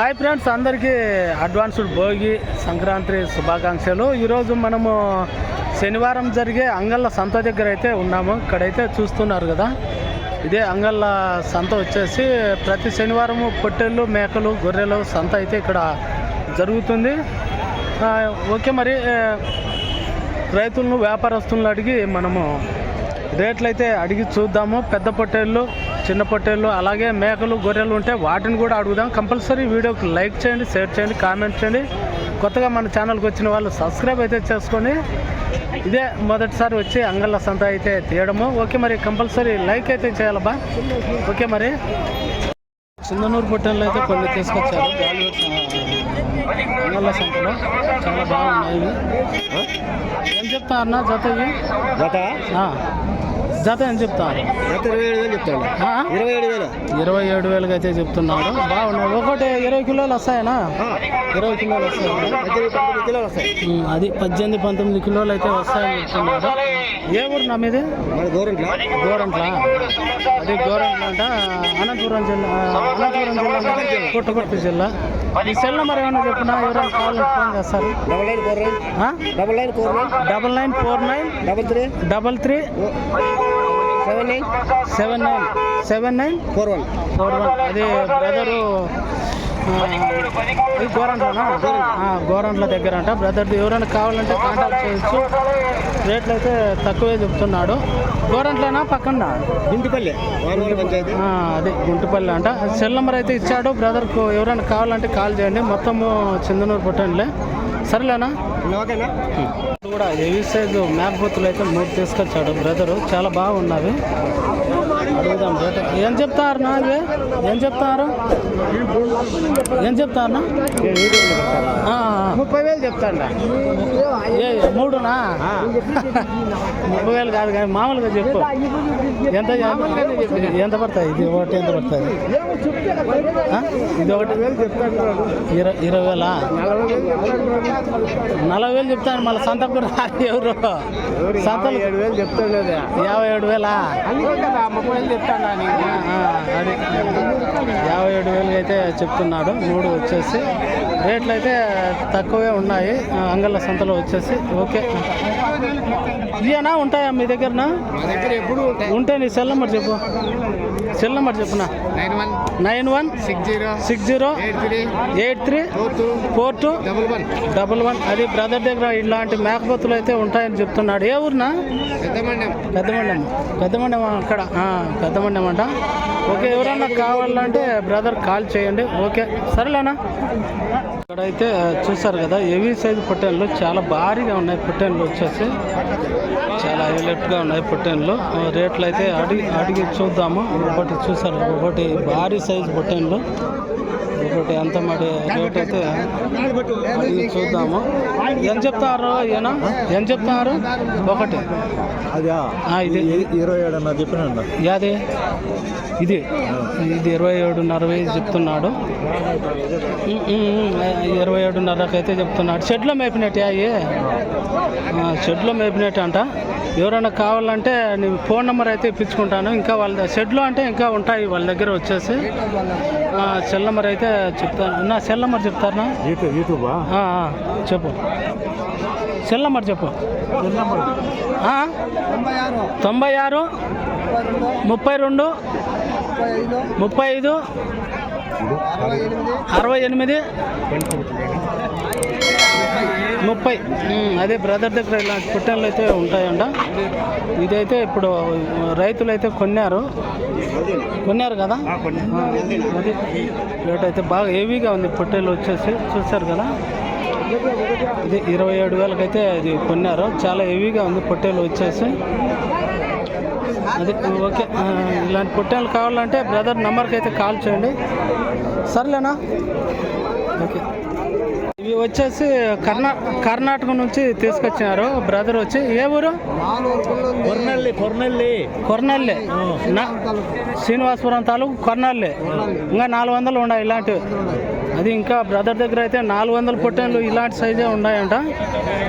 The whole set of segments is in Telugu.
హాయ్ ఫ్రెండ్స్ అందరికీ అడ్వాన్స్డ్ భోగి సంక్రాంతి శుభాకాంక్షలు. ఈరోజు మనము శనివారం జరిగే అంగళ్ళ సంత దగ్గర అయితే ఉన్నాము. ఇక్కడైతే చూస్తున్నారు కదా ఇదే అంగళ్ళ సంత వచ్చేసి ప్రతి శనివారము పొట్టెళ్ళు మేకలు గొర్రెలు సంత అయితే ఇక్కడ జరుగుతుంది. ఓకే మరి రైతులను వ్యాపారస్తులను అడిగి మనము రేట్లు అయితే అడిగి చూద్దాము. పెద్ద పొట్టేళ్ళు చిన్న పొట్టేళ్ళు అలాగే మేకలు గొర్రెలు ఉంటే వాటిని కూడా అడుగుదాం. కంపల్సరీ వీడియోకి లైక్ చేయండి షేర్ చేయండి కామెంట్ చేయండి. కొత్తగా మన ఛానల్కి వచ్చిన వాళ్ళు సబ్స్క్రైబ్ అయితే చేసుకొని ఇదే మొదటిసారి వచ్చి అంగళ్ళ సంత అయితే తీయడము. ఓకే మరి కంపల్సరీ లైక్ అయితే చేయాలబ్బా. ఓకే మరి. చిందనూరు పొట్టేళ్ళు అయితే కొన్ని తీసుకొచ్చారు. అంగళ్ళ సంతలో చాలా బాగున్నాయి. ఏం చెప్తా అన్న జత జత? జత ఏం చెప్తారు? జత ఇరవై ఏడు వేలు చెప్తాను? ఇరవై ఏడు వేలు. ఇరవై ఏడు వేలకి అయితే చెప్తున్నాడు. బాగున్నాయి. ఒకటి ఇరవై కిలోలు వస్తాయనా? ఇరవై కిలోలు వస్తాయి. అది పద్దెనిమిది పంతొమ్మిది కిలోలు అయితే వస్తాయని చెప్తున్నాడు. ఏ ఊరు నా మీది? గవర్నమెంట్ గోరంట్ల. అది గోరంట్ల అంట అనంతపురం జిల్లా అనంతపురం జిల్లా పుట్టపర్తి జిల్లా. ఈ సెల్ నెంబర్ ఏమన్నా చెప్పినా? ఎవరైనా కావాలని ఫోన్ చేస్తారు. Double nine four nine? Double nine four nine. Double nine four nine. Double three. Double three. Seven nine. Seven nine. Seven nine. Four one. Four one. అది బ్రదరు గోరంట్ల దగ్గర అంట బ్రదర్ది ఎవరైనా కావాలంటే కాంటాక్ట్ చేయొచ్చు. రేట్లు అయితే తక్కువే చెప్తున్నాడు. గోరంట్లేనా పక్కన? పంచాయతీ. అదే గుంటుపల్లి అంట. సెల్ నెంబర్ అయితే ఇచ్చాడు. బ్రదర్కు ఎవరైనా కావాలంటే కాల్ చేయండి. మొత్తము చందనూరు పుట్టండిలే. సరేలేనా? ఓకేనా? కూడా హెవీ సైజు మ్యాక్ బూతులు అయితే మూడు తీసుకొచ్చాడు బ్రదరు. చాలా బాగున్నవి. అడుగుదాం రేట్ ఏం చెప్తారు నా ఇవి? ఏం చెప్తారు? ఏం చెప్తారు. ముప్పై వేలు చెప్తాను ఏ మూడునా? ముప్పై వేలు కాదు కానీ మామూలుగా చెప్పు. ఎంత ఎంత పడుతుంది ఇది ఒకటి ఎంత పడుతుంది? ఇది ఒకటి. ఇరవై ఇరవై వేలా? నలభై వేలు చెప్తాను మళ్ళీ సంతకు కూడా ఎవరు. సంతలు ఏడు వేలు చెప్తాను యాభై ఏడు వేలా వేలు చెప్తాను ఆ, ఆ, అది. యాభై ఏడు వేలు అయితే చెప్తున్నాడు. మూడు వచ్చేసి. రేట్లు అయితే తక్కువే ఉన్నాయి. అంగళ్ళ సంతలో వచ్చేసి. ఓకే. ఇవేనా ఉంటాయా మీ దగ్గరనా? దగ్గర ఎప్పుడు ఉంటాయి. ఉంటే నీ సెల్ నెంబర్ చెప్పు. Cell number చెప్పునా? Nine one nine one six zero six zero eight three eight three four two four two double one. Double one. అది బ్రదర్ దగ్గర ఇలాంటి మేకపోతులు అయితే ఉంటాయని చెప్తున్నాడు. ఏ ఊరినా? పెద్దమండం. పెద్దమండం. పెద్దమండం అక్కడ. ఆ, పెద్దమండం అంట. ఓకే ఎవరన్నా కావాలంటే బ్రదర్ కాల్ చేయండి. ఓకే సరేలేనా? ఇక్కడైతే చూసారు కదా హెవీ సైజు పొట్టేన్లు చాలా భారీగా ఉన్నాయి పొట్టేన్లు వచ్చేసి. చాలా హైలైట్గా ఉన్నాయి పొట్టేన్లు ఆ, రేట్లు అయితే అడిగి అడిగి చూద్దాము. ఒకటి చూసారు ఒకటి భారీ సైజు పొట్టేన్లు ఒకటి ఎంత మరి రేట్ అయితే అడిగి చూద్దాము. ఎంత చెప్తారు ఈయన? ఎంత చెప్తున్నారు ఒకటి. ఇది. ఇరవై ఏడు అన్న చెప్పిన యాది? ఇది. ఇది ఇరవై ఏడున్నర చెప్తున్నాడు. ఇరవై ఏడున్నరకు అయితే చెప్తున్నాడు. షెడ్లో మేపినట్టు అయ్యి? షెడ్లో మేపినట్టు అంట? ఎవరైనా కావాలంటే నీ ఫోన్ నెంబర్ అయితే ఇప్పించుకుంటాను. ఇంకా వాళ్ళ షెడ్లో అంటే ఇంకా ఉంటాయి వాళ్ళ దగ్గర వచ్చేసి. సెల్ నెంబర్ అయితే చెప్తాను. నా సెల్ నెంబర్ చెప్తారా? యూట్యూబ్? చెప్పు. సెల్ నెంబర్ చెప్పు? తొంభై ఆరు. ముప్పై రెండు ముప్పై ఐదు. అరవై ఎనిమిది. ముప్పై. అదే బ్రదర్ దగ్గర ఇలాంటి పుట్టెన్లు అయితే ఉంటాయంట. ఇదైతే ఇప్పుడు రైతులు అయితే కొన్నారు. కొన్నారు కదా? అది. రేట్ అయితే బాగా హెవీగా ఉంది పొట్టేలు వచ్చేసి. చూస్తారు కదా? ఇది ఇరవై ఏడు వేలకైతే ఇది కొన్నారు. చాలా హెవీగా ఉంది పొట్టేలు వచ్చేసి. అది ఓకే. ఇలాంటి పొట్టేలు కావాలంటే బ్రదర్ నెంబర్కి అయితే కాల్ చేయండి. సర్లేనా? ఓకే. ఇవి వచ్చేసి కర్ణా కర్ణాటక నుంచి తీసుకొచ్చినారు. బ్రదర్ వచ్చి ఏ ఊరు? కొర్నల్లి కొర్నల్లి. కొర్నల్లి. శ్రీనివాసపురం తాలూకు కొర్నల్లి. ఇంకా నాలుగు వందలు ఉన్నాయి ఇలాంటివి అది ఇంకా బ్రదర్ దగ్గర అయితే నాలుగు వందల పొట్టేళ్ళు ఇలాంటి సైజే ఉన్నాయంట.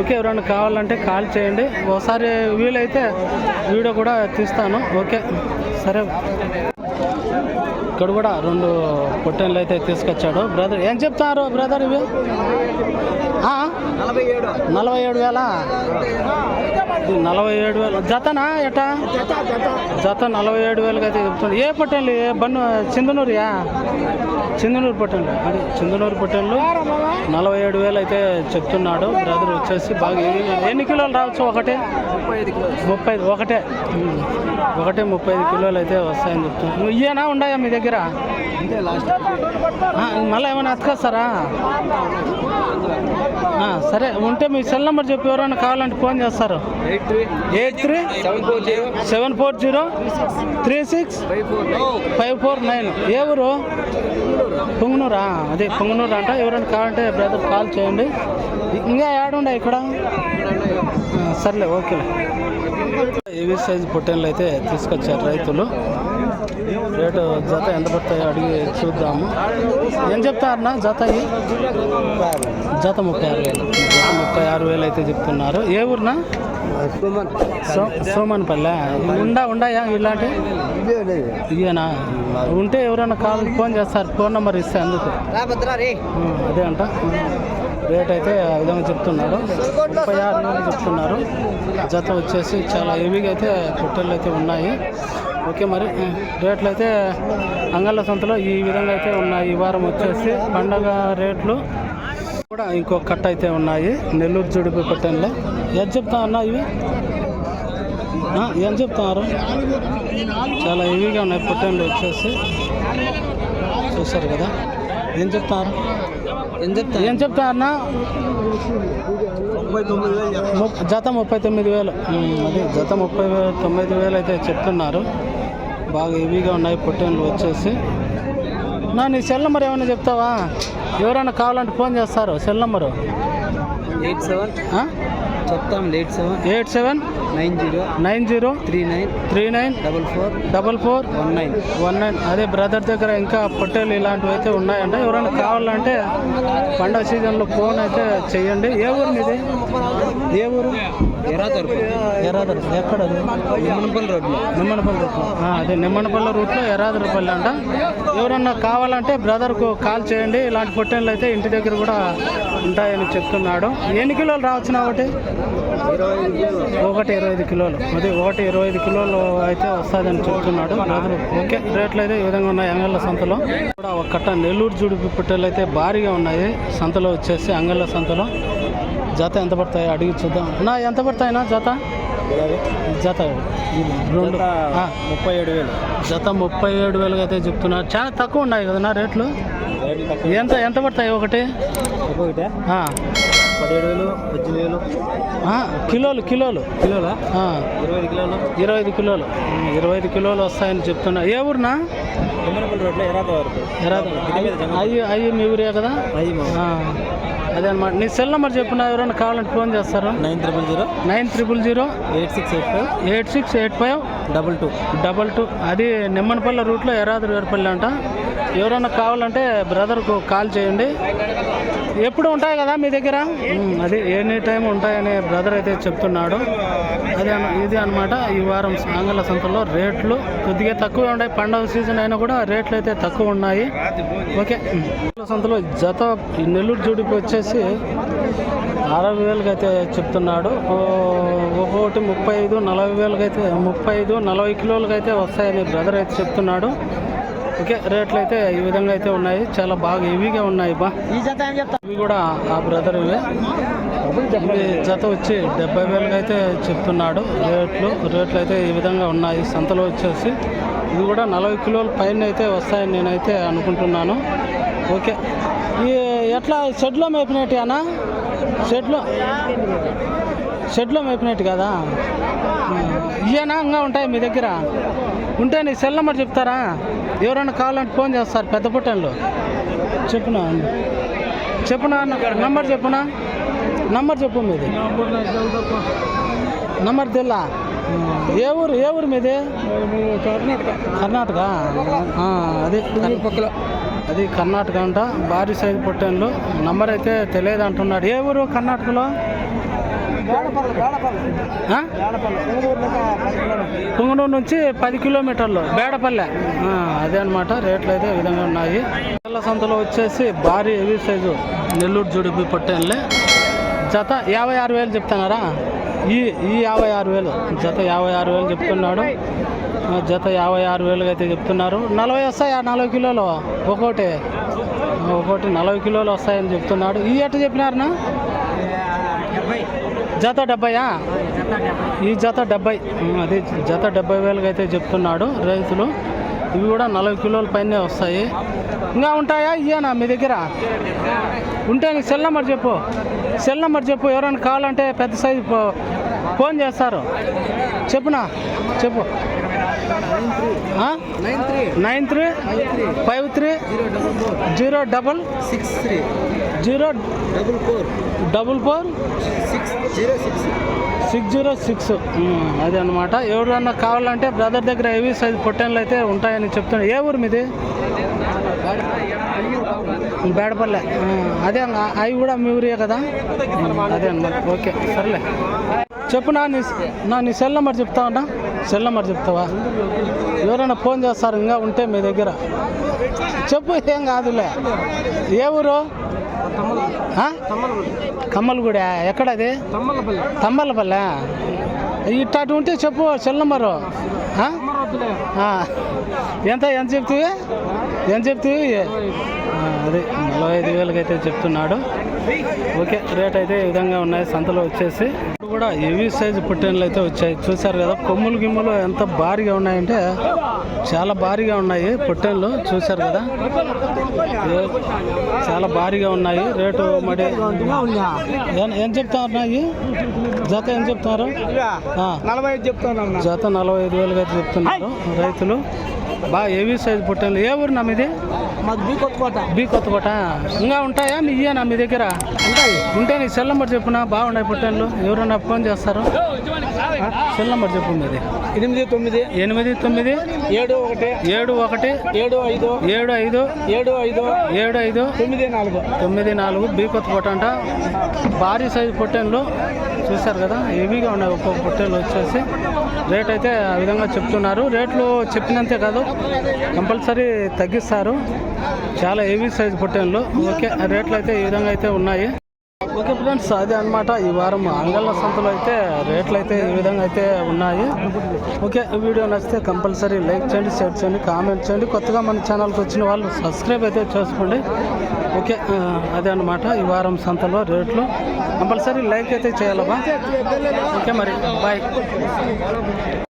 ఓకే ఎవరైనా కావాలంటే కాల్ చేయండి. ఒకసారి వీలైతే వీడియో కూడా తీస్తాను. ఓకే సరే. ఇక్కడ కూడా రెండు పొట్టెన్లు అయితే తీసుకొచ్చాడు. బ్రదర్ ఏం చెప్తారు బ్రదర్ ఇవి? ఆ? నలభై ఏడు వేల? నలభై ఏడు వేలు. జతనా ఎట జత నలభై ఏడు వేలకి అయితే చెప్తుంది ఏ పొట్టెన్లు ఏ బన్ను చిందనూరుయా చిందనూరు పొట్టెన్లు అది చిందనూరు పొట్టెన్లు నలభై ఏడు వేలు అయితే చెప్తున్నాడు. బ్రదర్ వచ్చేసి బాగా ఎన్ని- కిలోలు రావచ్చు ఒకటే? ముప్పై ఐదు ఒకటే. ఒకటే ముప్పై ఐదు కిలోలు అయితే వస్తాయని చెప్తున్నాను ఇయ్యేనా ఉన్నాయా మీ దగ్గర? మళ్ళీ ఏమైనా అతకొస్తారా? సరే ఉంటే మీ సెల్ నెంబర్ చెప్పి ఎవరైనా కావాలంటే ఫోన్ చేస్తారు. Eight three seven four zero. Three six. Five four nine. ఏ ఊరు? పొంగునూరా? అదే పొంగునూరు అంట. ఎవరైనా కావాలంటే బ్రదర్ కాల్ చేయండి. ఇంకా యాడుండే ఇక్కడ? సర్లే ఓకే. ఏవి సైజ్ పొట్టేళ్ళు అయితే తీసుకొచ్చారు రైతులు. రేటు జత ఎంత పడతాయో అడిగి చూద్దాము. ఏం చెప్తారన్నా జత? జత ముప్పై ఆరు వేలు. జత ముప్పై ఆరు వేలు అయితే చెప్తున్నారు. ఏ ఊరినా? సో సోమన్పల్లె. ఉండా ఉండాయా ఇలాంటి? ఇదేనా ఉంటే ఎవరైనా కావాలి ఫోన్ చేస్తారు. ఫోన్ నెంబర్ ఇస్తే అందుకు. అదే అంట. రేట్ అయితే ఆ విధంగా చెప్తున్నాడు ముప్పై ఆరు చెప్తున్నారు. జత వచ్చేసి చాలా హెవీగా అయితే పొట్టెళ్ళు అయితే ఉన్నాయి. ఓకే మరి. రేట్లు అయితే అంగళ్ళ సంతలో ఈ విధంగా అయితే ఉన్నాయి. ఈ వారం వచ్చేసి పండగ రేట్లు కూడా ఇంకో కట్ట అయితే ఉన్నాయి. నెల్లూరు జుడిపి పొట్టెళ్ళు ఏం చెప్తా అన్నా ఇవి? ఏం చెప్తున్నారు చాలా హెవీగా ఉన్నాయి పొట్టెళ్ళు వచ్చేసి. చూశారు కదా? ఏం చెప్తారు ఏం చెప్తా? ఏం చెప్తారన్నా ముప్పై తొమ్మిది వేలు చెప్తా. ము- జత ముప్పై తొమ్మిది వేలు. అదే జత ముప్పై తొమ్మిది వేలు అయితే చెప్తున్నారు. బాగా హెవీగా ఉన్నాయి పొట్టెన్లు వచ్చేసి. నా నీ సెల్ నెంబర్ ఏమైనా చెప్తావా? ఎవరైనా కావాలంటే ఫోన్ చేస్తారు సెల్ నెంబరు. Eight seven. చెప్తాం eight seven. Eight seven. Nine zero nine zero three nine three nine double four double four one nine one nine. అదే బ్రదర్ దగ్గర ఇంకా పొట్టేలు ఇలాంటివి అయితే ఉన్నాయంట. ఎవరైనా కావాలంటే పండగ సీజన్లో ఫోన్ అయితే చెయ్యండి ఏ ఊరు మీది? ఏ ఊరు? ఎరా తరపు ఎర్రాదరు ఎక్కడ నిమ్మనపల్లి రోడ్లో నిమ్మనపల్లి అదే నిమ్మనపల్లి రూట్లో ఎర్రాదరపల్లి అంట. ఎవరన్నా కావాలంటే బ్రదర్కు కాల్ చేయండి. ఇలాంటి పొట్టేళ్ళు అయితే ఇంటి దగ్గర కూడా ఉంటాయని చెప్తున్నాడు. ఎన్ని కిలోలు రావచ్చు ఒకటి? ఒకటి ఇరవై ఐదు కిలోలు. అదే ఒకటి ఇరవై ఐదు కిలోలు అయితే వస్తుందని చెప్తున్నాడు ఓకే రేట్లు అయితే ఈ విధంగా ఉన్నాయి అంగళ్ళ సంతలో. కూడా ఒక కట్ట నెల్లూరు జుడిపి పొట్టేలు అయితే భారీగా ఉన్నాయి. సంతలో వచ్చేసి అంగళ్ళ సంతలో. జత ఎంత పడతాయో అడిగి చూద్దాం. నా ఎంత పడతాయినా జత? జత రెండు. ముప్పై ఏడు వేలు. జత ముప్పై ఏడు వేలుగా అయితే చెప్తున్నారు. చాలా తక్కువ ఉన్నాయి కదా నా రేట్లు ఎంత ఎంత పడతాయి ఒకటి? కిలోలు కిలోలు. కిలోలా? ఆ, ఇరవై ఐదు కిలోలు. ఇరవై ఐదు కిలోలు. ఇరవై ఐదు కిలోలు వస్తాయని చెప్తున్నా. ఏ ఊరినా? అయ్యి అయ్యి మీ ఊరే కదా? అదే అనమాట నీ సెల్ నెంబర్ చెప్పిన ఎవరైనా కావాలంటే ఫోన్ చేస్తారు? Nine triple zero. Nine triple zero. Eight six eight five. Eight six eight five. Double two. Double two. అది నిమ్మనపల్లి రూట్లో ఎరాదు వేరుపల్లి అంట. ఎవరైనా కావాలంటే బ్రదర్కు కాల్ చేయండి. ఎప్పుడు ఉంటాయి కదా మీ దగ్గర? అది ఎనీ టైం ఉంటాయని బ్రదర్ అయితే చెప్తున్నాడు. అదే ఇది అనమాట ఈ వారం ఆంగ్ల సంతలో రేట్లు కొద్దిగా తక్కువ ఉన్నాయి పండగ సీజన్ అయినా కూడా రేట్లు అయితే తక్కువ ఉన్నాయి. ఓకే ఆంగ్ల సంతలో జత నెల్లూరు జుడిపి వచ్చేసి అరవై వేలకి అయితే చెప్తున్నాడు. ఓ, ఒక్కొక్కటి ముప్పై ఐదు నలభై వేలకి అయితే ముప్పై ఐదు నలభై కిలోలకి అయితే వస్తాయని బ్రదర్ అయితే చెప్తున్నాడు. ఓకే రేట్లు అయితే ఈ విధంగా అయితే ఉన్నాయి. చాలా బాగా హెవీగా ఉన్నాయి బా. ఇవి కూడా ఆ బ్రదర్ ఇవే. జత వచ్చి డెబ్బై వేలకి అయితే చెప్తున్నాడు. రేట్లు రేట్లు అయితే ఈ విధంగా ఉన్నాయి. సంతలో వచ్చేసి ఇది కూడా నలభై కిలోల పైన అయితే వస్తాయని నేనైతే అనుకుంటున్నాను. ఓకే. ఈ ఎట్లా? షెడ్లో మేపినట్టు అనా షెడ్లో? షెడ్లో మేపినట్టు కదా? ఇయ్యనా ఇంకా ఉంటాయి మీ దగ్గర? ఉంటే నీ సెల్ నెంబర్ చెప్తారా? ఎవరైనా కావాలంటే ఫోన్ చేస్తారు పెద్ద పుట్టంలో చెప్పునా? చెప్పునా? నంబర్ చెప్పునా? నంబర్ చెప్పు మీది. నంబర్ తెల్లా. ఏ ఊరు ఏ ఊరు మీది? కర్ణాటక. కర్ణాటక ఆ, అది పక్కలో అది కర్ణాటక అంట. భారీ సైజు పుట్టంలో నంబర్ అయితే తెలియదు అంటున్నాడు. ఏ ఊరు కర్ణాటకలో? పుంగనూరు నుంచి పది కిలోమీటర్లు బేడపల్లె. అదే అనమాట రేట్లు అయితే ఈ విధంగా ఉన్నాయి. పిల్ల సంతలో వచ్చేసి భారీ హెవీ సైజు నెల్లూరు జుడిపి పొట్టేళ్ళే. జత యాభై ఆరు వేలు చెప్తున్నారా? ఈ ఈ యాభై ఆరు వేలు. జత యాభై ఆరు వేలు చెప్తున్నాడు. జత యాభై ఆరు వేలుగా అయితే చెప్తున్నారు. నలభై వస్తాయా? నలభై కిలోలు? ఒక్కోటి ఒక్కోటి నలభై కిలోలు వస్తాయని చెప్తున్నాడు. ఈ ఎట్ట చెప్పినారనా? జత డెబ్బయా? ఈ జత డెబ్బై అది జత డెబ్బై వేలుగా అయితే చెప్తున్నాడు రైతులు. ఇవి కూడా నలభై కిలోల పైనే వస్తాయి. ఇంకా ఉంటాయా? ఇయ్యనా మీ దగ్గర? ఉంటే నీ సెల్ నెంబర్ చెప్పు. సెల్ నెంబర్ చెప్పు. ఎవరైనా కావాలంటే పెద్ద సైజు ఫోన్ చేస్తారు. చెప్పునా? చెప్పు. Nine three. Five three. Zero double six three. Zero double four. Double four? Six zero six. Six zero six. అదే అనమాట ఎవరన్నా కావాలంటే బ్రదర్ దగ్గర హెవీ సైజ్ పొట్టెన్లు అయితే ఉంటాయని చెప్తున్నా. ఏ ఊరు మీది? బేడపల్లె. అదే అవి కూడా మీ ఊరే కదా? అదే అన్నమాట ఓకే సర్లే. చెప్పు నా నీ నా నీ సెల్ నెంబర్ చెప్తావా సెల్ నెంబర్ చెప్తావా? ఎవరైనా ఫోన్ చేస్తారు ఇంకా ఉంటే మీ దగ్గర. చెప్పు ఏం కాదులే. ఏ ఊరు? కమ్మలగూడ ఎక్కడది తమ్మలపల్లి. తమ్మలపల్లె. ఇట్టాటి ఉంటే చెప్పు సెల్ నెంబరు. ఎంత ఎంత చెప్తివి? ఎంత చెప్తివి? ఆ, అదే నలభై ఐదు వేలకి అయితే చెప్తున్నాడు. ఓకే రేట్ అయితే ఈ విధంగా ఉన్నాయి. సంతలో వచ్చేసి ఇప్పుడు కూడా హెవీ సైజు పుట్టెన్లు అయితే వచ్చాయి. చూసారు కదా కొమ్ములు గిమ్ములు ఎంత భారీగా ఉన్నాయంటే చాలా భారీగా ఉన్నాయి పుట్టెన్లు. చూసారు కదా చాలా భారీగా ఉన్నాయి. రేటు మరి ఏం- చెప్తారు చెప్తున్నారు నాయి జత ఏం చెప్తున్నారు? నలభై ఐదు జత నలభై ఐదు వేలుగా చెప్తున్నారు రైతులు. బాగా హెవీ సైజు పుట్టెన్లు. ఏ ఊరు నమ్మిది మీది బీ కొత్తకోట బీ కొత్తకోట ఇంకా ఉంటాయా? మీ ఇయ్యనా మీ దగ్గర? ఉంటాయి. ఉంటే నీ సెల్ నెంబర్ చెప్పునా బాగున్నాయి పుట్టెన్లు. ఎవరన్నా ఫోన్ చేస్తారు? సెల్ నెంబర్ చెప్పు మీది. ఎనిమిది తొమ్మిది ఎనిమిది తొమ్మిది ఏడు ఒకటి ఏడు ఒకటి ఏడు ఐదు ఏడు ఐదు ఏడు ఐదు ఏడు ఐదు తొమ్మిది నాలుగు తొమ్మిది నాలుగు బీ కొత్త పొట్ట అంట. భారీ సైజు పొట్టెన్లు. చూశారు కదా? హెవీగా ఉన్నాయి ఒక్కొక్క పొట్టెలు వచ్చేసి. రేట్ అయితే ఆ విధంగా చెప్తున్నారు. రేట్లు చెప్పినంతే కాదు కంపల్సరీ తగ్గిస్తారు. చాలా హెవీ సైజ్ పొట్టెన్లు ఓకే రేట్లు అయితే ఈ విధంగా అయితే ఉన్నాయి. ఓకే ఫ్రెండ్స్ అదే అన్నమాట. ఈ వారం అంగళ్ళ సంతలో అయితే రేట్లు అయితే ఈ విధంగా అయితే ఉన్నాయి. ఓకే వీడియో నచ్చితే కంపల్సరీ లైక్ చేయండి షేర్ చేయండి కామెంట్ చేయండి. కొత్తగా మన ఛానల్కి వచ్చిన వాళ్ళు సబ్స్క్రైబ్ అయితే చేసుకోండి. ఓకే అదే అన్నమాట. ఈ వారం సంతలో రేట్లు కంపల్సరీ లైక్ అయితే చేయాలమ్మా ఓకే మరి బాయ్.